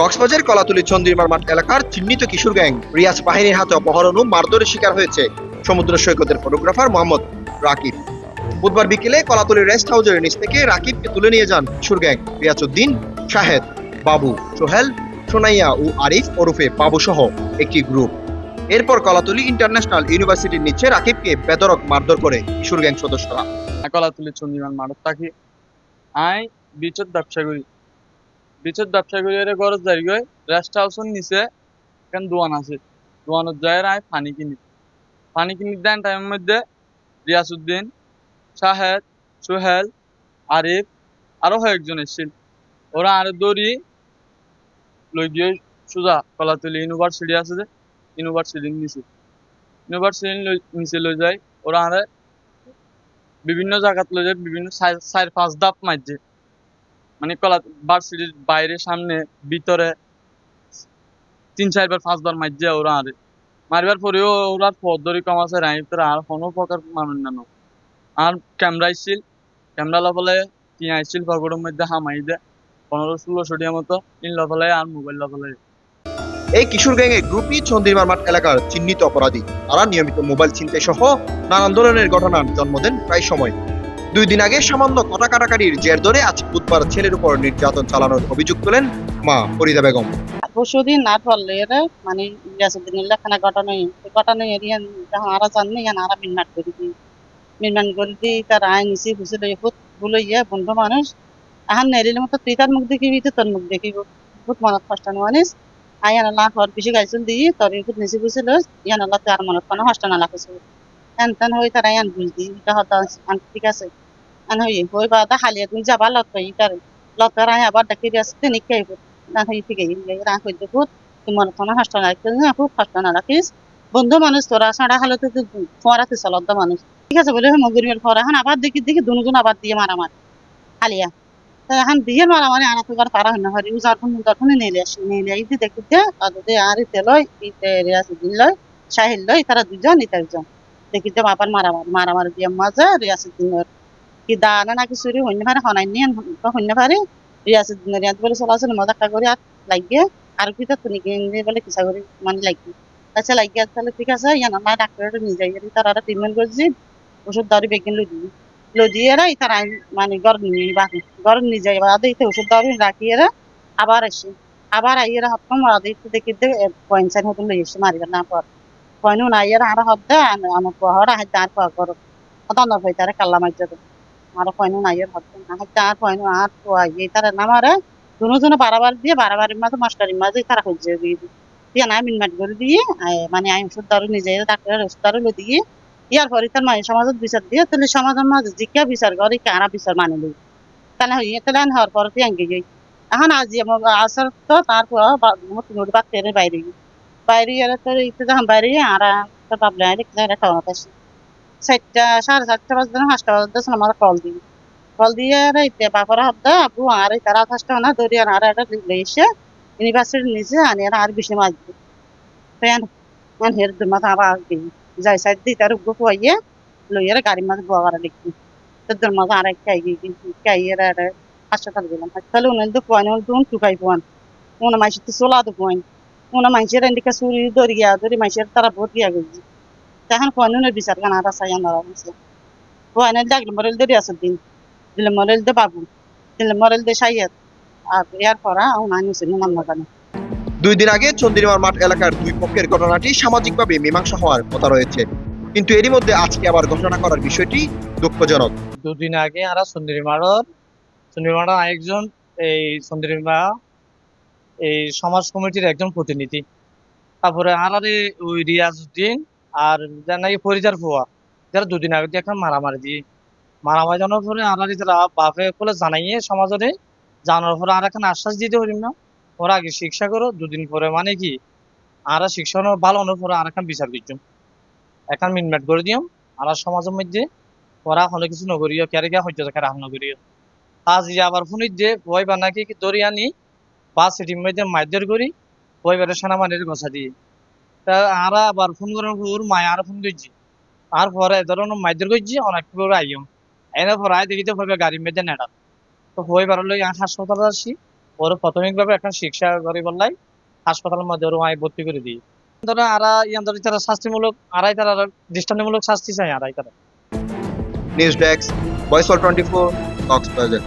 কক্সবাজার কলাতুলি চন্দ্রিমার মাঠ এলাকার চিহ্নিত কিশোর গ্যাং রিয়াজ বাহিনীর হাতে অপহরণ ও মারধরের শিকার হয়েছে। সমুদ্র সৈকতের ফটোগ্রাফার মোহাম্মদ রাকিব। বুধবার বিকেলে কলাতুলি রেস্ট হাউসের নিচ থেকে রাকিবকে তুলে নিয়ে যান কিশোর গ্যাং রিয়াজউদ্দিন, শাহেদ, বাবু, সোহেল, সোনাইয়া ও আরিফ ওরফে বাবু সহ একটি গ্রুপ। এরপর কলাতুলি ইন্টারন্যাশনাল ইউনিভার্সিটির নিচে রাকিবকে বেদরক মারধর করে কিশোর গ্যাং সদস্যরা। কলাতুলি চন্দিমান মাঠত থাকি আই বিচত ব্যবসা করি বিচত ব্যবসা করি গরজ জারি গই রেস্ট হাউসের নিচে এখান দোয়ান আছে। দোয়ানত যায় আই পানি কিনি। পানি কিনি দেন টাইমের মধ্যে রিয়াসুদ্দিন শাহেদ, সোহেল, আরিফ, আরও কয়েকজন এসেছিল। ওরা আরও দড়ি লই গিয়ে সোজা কলাতুলি ইউনিভার্সিটি আছে যে ইউনিভার্সিটির নিচে ইউনিভার্সিটির নিচে লই যায় ওরা আরে বিভিন্ন জায়গাত লই যায় বিভিন্ন চার- চার পাঁচ ধাপ মারছে মানে কলা ভার্সিটির বাইরে, সামনে, ভিতরে তিন, চারবার, পাঁচবার মারছে ওরা আরে। মারবার পরেও ওরা পদ্ধতি কম আছে রাই তোরা আর কোনো প্রকার মানুষ না। আর ক্যামেরা আইছিল, ক্যামেরা লফলে টিয়া আইছিল পকেটের মধ্যে হামাই দে, পনেরো ষোলোশো টিয়া মতো ইন লফলে আর মোবাইল লফলে এই কিশোর গ্যাংয়ের গ্রুপই চন্দ্রিমার মাঠ এলাকার চিহ্নিত অপরাধী। তারা নিয়মিত মোবাইল ছিনতাই সহ নানান ধরনের ঘটনার জন্ম দেন প্রায় সময়। দুই দিন আগে সামান্য কটা কাটাকাটির জের ধরে আজ বুধবার ছেলের উপর নির্যাতন চালানোর অভিযোগ তোলেন মা ফরিদা বেগম। পরশুদিন না পড়লে এরা মানে ইয়াসুদ্দিন লেখানা ঘটনা ঘটনা এরিয়ান যখন আরা জানি ইয়ান আরা মিনমাট করে দিই। মিনমান করে দিই, তার আয় নিচে বুঝে লই হুত বলে ইয়া বন্ধু মানুষ, আহান নেরিলে মতো তুই তার মুখ দেখিবি তুই তোর মুখ দেখিব। বহুত মনত কষ্ট নোয়ানিস আয়ান আল্লাহ হর বেশি গাইছিল দিই, তোর ইহুত নিচে বুঝে লই ইয়ান আল্লাহ তার মনত কোনো কষ্ট না লাগছে এন তেন হই তার আয়ান বুঝ দিই ঠিক আছে। আন হই হই বা দা হালিয়া তুমি যাবা লত কই তার লত তার আয় আবার ডাকি দিয়াছে তিনি হই না খুব রাখিস বন্ধু মানুষ তোরা সাড়া হালতে ফরাতে চলত মানুষ ঠিক আছে বলে মগুরিমের এখন আবার দেখি দেখি দুজন আবার দিয়ে মারামারি হালিয়া তো এখন দিয়ে মারামারি আনা তো আর পারা না হরি উজার ফোন উজার ফোনে এই দেখি দে আদতে আর ইতে লয় ইতে রিয়াসুদ্দিন লয় সাহিল লয় তারা দুজন ইতে একজন দেখি দে আবার মারামারি মারামারি দিয়ে মাঝে রিয়াসুদ্দিনের কি দানা নাকি চুরি হইনে পারে হনাই নিয়ে হইনে পারে রিয়াসুদ্দিনের রিয়াজ বলে চলাচল মজা করে আর লাগিয়ে আর কি তো তুমি বলে কিসা করে মানে লাগি আচ্ছা লাগিয়ে তাহলে ঠিক আছে ইয়ান আমার ডাক্তারের নিয়ে যাই তারা ট্রিটমেন্ট করছি ওষুধ দাওয়ারি বেগিন লই দিই লই দিয়ে এরা তারা মানে ঘর নিয়ে বাকি ঘর নিয়ে যাই বাদে ইতে ওষুধ দাওয়ারি রাখি এরা আবার আসি আবার আই এরা হতম বাদে ইতে দেখি পয়েন্ট হতো লই এসে মারিবার না পর পয়েন্ট না এরা আর হদ্দে আমার পহর আহ তার পর করো অতন হই তারা কাল্লা মাইতে আর পয়েন্ট না এর হদ্দে না তার পয়েন্ট আর তো আই তারা নামারে দুজনে বারাবার দিয়ে বারাবারের মাঝে মাস্টারের মাঝে তারা খুঁজছে দিয়ে না মিনমাট করে দিয়ে মানে আমি ওষুধ দারু নিজে ডাক্তারের ওষুধ দারু দিয়ে, ইয়ার পরে তার মানে সমাজত বিচার দিয়ে, তাহলে সমাজের মাঝে জিজ্ঞা বিচার করে কারা বিচার মানে লই। তাহলে হইয়ে তাহলে আন হওয়ার পরে আঙ্গে যাই এখন আজি আসার তো তারপর মোটামুটি বাচ্চাদের বাইরে গিয়ে বাইরে গেলে তো ইতে যখন বাইরে আর, তো ভাবলে আরে খাওয়া আসি চারটা, সাড়ে চারটা বাজতে পাঁচটা বাজতে আমার কল দিই কল দিয়ে আর ইতে বাপরা হদ্দা আপু আর তারা ফার্স্ট না দৌড়ি আর একটা এসে ইউনিভার্সিটির নিচে আনি আর আর বেশি মাছ দিই ফ্যান ফ্যান হের মাথা আবার দিই যাই সাইড দিই তার উগ্র খুয়াইয়ে লইয়ার গাড়ির মাঝে বোয়াগারা লিখি তোদের মাঝে আর এক খাই খাইয়ের আর হাসপাতাল গেলাম। তাহলে উনি তো পোয়ান দুন টুকাই পোয়ান। উনি মাইসের তো চোলা তো পোয়ান। উনি মাইসের এদিকে চুরি দৌড়ি গিয়া দৌড়ি মাইসের তারা ভোট গিয়া গেছি। তখন পোয়ান উনি বিচার গান আর চাই আনার আছে পোয়ানের ডাকলে মরেল দৌড়ি আছে দিন দিলে মরেল দে বাবু দিলে মরেল দে সাইয়াত আর ইয়ার পরা উনি নিছে নাম না জানে দুই দিন আগে চন্দ্রিমার মাঠ এলাকার দুই পক্ষের ঘটনাটি সামাজিকভাবে মীমাংসা হওয়ার কথা রয়েছে। কিন্তু এরই মধ্যে আজকে আবার ঘোষণা করার বিষয়টি দুঃখজনক। দুদিন আগে আমরা চন্দ্রিমাড়র চন্দ্রিমাড়া একজন এই চন্দ্রিমা এই সমাজ কমিটির একজন প্রতিনিধি। তারপরে আরারে ওই রিয়াজউদ্দিন আর নাকি ফরিদার ফুয়া যারা দুদিন আগে একটা মারামারি দিয়ে মারামারি জানার পরে আরারি যারা বাপে বলে জানাইয়ে সমাজরে জানার পরে আর এখন আশ্বাস দিতে পারিম না। ওরা আগে শিক্ষা করো, দুদিন পরে মানে কি? আর শিক্ষা ভালো হওয়ার পরে আর এখন বিচার করছ এখন মিনমেট করে দিও আর সমাজের মধ্যে ওরা হলে কিছু নগরীয় কেরে গিয়া হইতে থাকে রাহ নগরীয় আজ ইয়া আবার ফোনিত যে ভয় বা নাকি ধরি আনি বা সিটির মধ্যে মাইদের করি বেড়ে সেনাবাহিনীর গছা দিয়ে। আরা আবার ফোন করার পর মায় আর ফোন করছি। আর পরে ধরুন মাইদের করছি অনেক করে আইম এনে পরে আয় দেখিতে ভয় গাড়ির মধ্যে নেড়া। তো ভয় বার লই হাসপাতালে আসি। ওর প্রাথমিকভাবে এখন শিক্ষা করে বললাই, হাসপাতালের মধ্যে ওর আয় ভর্তি করে দিই। ধরো আরা ইয়ান ধরে তারা শাস্তিমূলক আড়াই তারা দৃষ্টান্তমূলক শাস্তি চাই আড়াই তারা। News desk voice all twenty four Cox's Bazar